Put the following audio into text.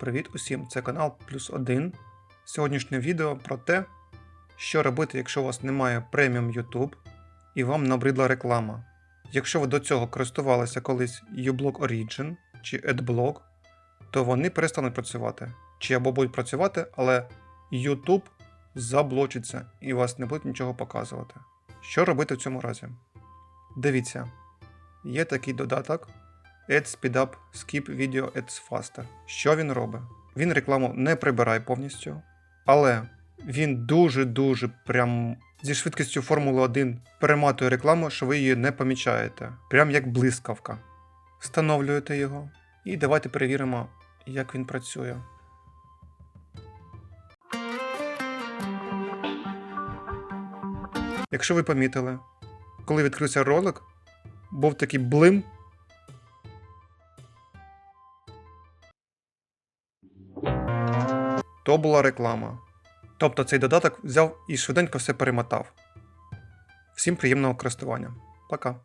Привіт усім! Це канал Плюс 1. Сьогоднішнє відео про те, що робити, якщо у вас немає преміум YouTube і вам набридла реклама. Якщо ви до цього користувалися колись uBlock Origin чи AdBlock, то вони перестануть працювати. Чи або будуть працювати, але YouTube заблочиться і вас не буде нічого показувати. Що робити в цьому разі? Дивіться, є такий додаток Add Speedup Skip Video Ads Faster. Що він робить? Він рекламу не прибирає повністю, але він дуже-дуже прям зі швидкістю Формули 1 перематує рекламу, що ви її не помічаєте. Прям як блискавка. Встановлюєте його і давайте перевіримо, як він працює. Якщо ви помітили, коли відкрився ролик, був такий блим. То була реклама. Тобто цей додаток взяв і швиденько все перемотав. Всім приємного користування. Пока.